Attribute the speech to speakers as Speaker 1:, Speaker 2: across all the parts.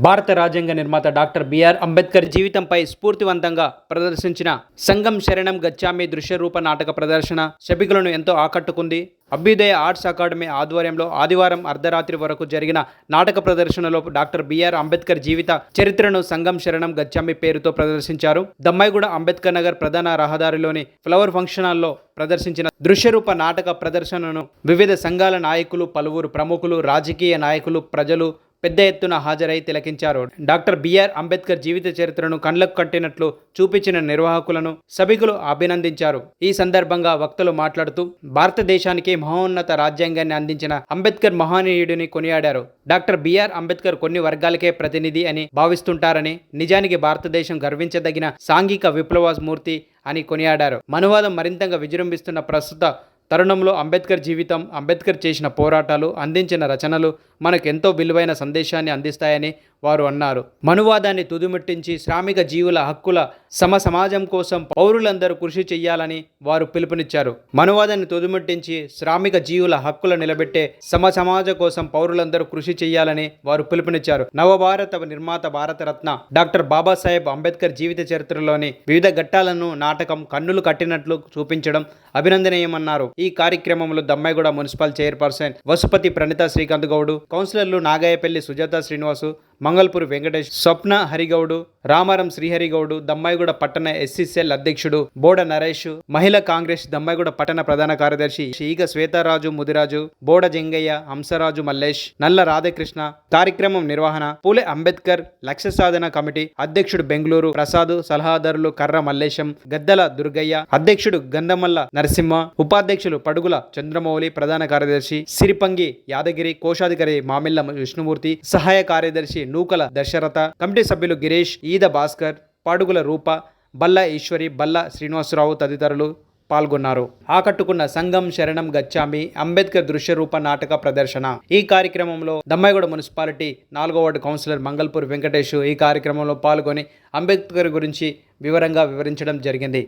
Speaker 1: భారత రాజ్యాంగ నిర్మాత డాక్టర్ బిఆర్ అంబేద్కర్ జీవితంపై స్ఫూర్తివంతంగా ప్రదర్శించిన సంఘం శరణం గచ్చామి దృశ్య రూప నాటక ప్రదర్శన శబికులను ఎంతో ఆకట్టుకుంది. అభ్యుదయ ఆర్ట్స్ అకాడమీ ఆధ్వర్యంలో ఆదివారం అర్ధరాత్రి వరకు జరిగిన నాటక ప్రదర్శనలో డాక్టర్ బిఆర్ అంబేద్కర్ జీవిత చరిత్రను సంఘం శరణం గచ్చామి పేరుతో ప్రదర్శించారు. దమ్మాయిగూడ అంబేద్కర్ నగర్ ప్రధాన రహదారిలోని ఫ్లవర్ ఫంక్షన్ హాల్లో ప్రదర్శించిన దృశ్యరూప నాటక ప్రదర్శనను వివిధ సంఘాల నాయకులు పలువురు ప్రముఖులు రాజకీయ నాయకులు ప్రజలు పెద్ద ఎత్తున హాజరై తిలకించారు. డాక్టర్ బిఆర్ అంబేద్కర్ జీవిత చరిత్రను కళ్ళకు కట్టినట్లు చూపించిన నిర్వాహకులను సభికులు అభినందించారు. ఈ సందర్భంగా వక్తలు మాట్లాడుతూ భారతదేశానికి మహోన్నత రాజ్యాంగాన్ని అందించిన అంబేద్కర్ మహనీయుడిని కొనియాడారు. డాక్టర్ బిఆర్ అంబేద్కర్ కొన్ని వర్గాలకే ప్రతినిధి అని భావిస్తుంటారని నిజానికి భారతదేశం గర్వించదగిన సాంఘిక విప్లవమూర్తి అని కొనియాడారు. మనువాదం మరింతగా విజృంభిస్తున్న ప్రస్తుత తరుణంలో అంబేద్కర్ జీవితం అంబేద్కర్ చేసిన పోరాటాలు అందించిన రచనలు మనకెంతో విలువైన సందేశాన్ని అందిస్తాయని వారు అన్నారు. మనువాదాన్ని తుదిముట్టించి శ్రామిక జీవుల హక్కుల సమ సమాజం కోసం పౌరులందరూ కృషి చేయాలని వారు పిలుపునిచ్చారు. మనువాదాన్ని తుదిముట్టించి శ్రామిక జీవుల హక్కుల నిలబెట్టే సమ సమాజ కోసం పౌరులందరూ కృషి చేయాలని వారు పిలుపునిచ్చారు. నవభారత నిర్మాత భారతరత్న డాక్టర్ బాబాసాహెబ్ అంబేద్కర్ జీవిత చరిత్రలోని వివిధ ఘట్టాలను నాటకం కన్నులు కట్టినట్లు చూపించడం అభినందనీయమన్నారు. ఈ కార్యక్రమంలో దమ్మాయిగూడ మున్సిపల్ చైర్పర్సన్ వసుపతి ప్రణిత శ్రీకాంత్ గౌడు కౌన్సిలర్లు నాగాయపల్లి సుజాత శ్రీనివాసు మంగళపూరి వెంకటేష్ స్వప్న హరిగౌడు రామారం శ్రీహరిగౌడు దమ్మాయిగూడ పట్టణ ఎస్సీసీఎల్ అధ్యక్షుడు బోడ నరేష్ మహిళా కాంగ్రెస్ దమ్మాయిగూడ పట్టణ ప్రధాన కార్యదర్శి ఈగ శ్వేతారాజు ముదిరాజు బోడ జంగయ్య హంసరాజు మల్లేష్ నల్ల రాధాకృష్ణ కార్యక్రమం నిర్వహణ పూలే అంబేద్కర్ లక్ష్య సాధన కమిటీ అధ్యక్షుడు బెంగళూరు ప్రసాద్ సలహాదారులు కర్ర మల్లేశం గద్దల దుర్గయ్య అధ్యక్షుడు గంధమల్ల నరసింహ ఉపాధ్యక్షులు పడుగుల చంద్రమౌళి ప్రధాన కార్యదర్శి సిరిపంగి యాదగిరి కోశాధికారి మామిళ్ళ విష్ణుమూర్తి సహాయ కార్యదర్శి నూకల దశరథ కమిటీ సభ్యులు గిరీష్ ఈద భాస్కర్ పాడుగుల రూప బల్ల ఈశ్వరి బల్ల శ్రీనివాసరావు తదితరులు పాల్గొన్నారు. ఆకట్టుకున్న సంఘం శరణం గచ్చామి అంబేద్కర్ దృశ్యరూప నాటక ప్రదర్శన. ఈ కార్యక్రమంలో దమ్మాయిగూడ మున్సిపాలిటీ నాలుగో వార్డు కౌన్సిలర్ మంగళపూర్ వెంకటేష్ ఈ కార్యక్రమంలో పాల్గొని అంబేద్కర్ గురించి వివరంగా వివరించడం జరిగింది.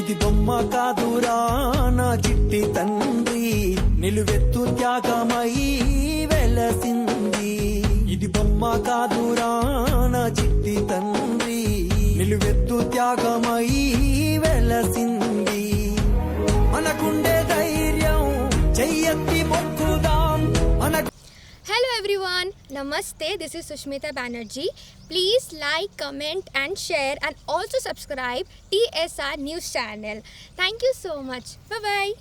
Speaker 2: ఇది బొమ్మ కాదురా నా జిట్టి తండ్రి నిలువెత్తు త్యాగమై వెలసింది ఇది బొమ్మ కాదురా నా చిట్టి తండ్రి నిలువెత్తు త్యాగమై వెలసింది మనకుండే ధైర్యం చెయ్యత్తి మొక్కుదాం మన
Speaker 3: హలో ఎవ్రీవాన్ నమస్తే this is Sushmita Banerjee please like comment and share and also subscribe TSR news channel thank you so much bye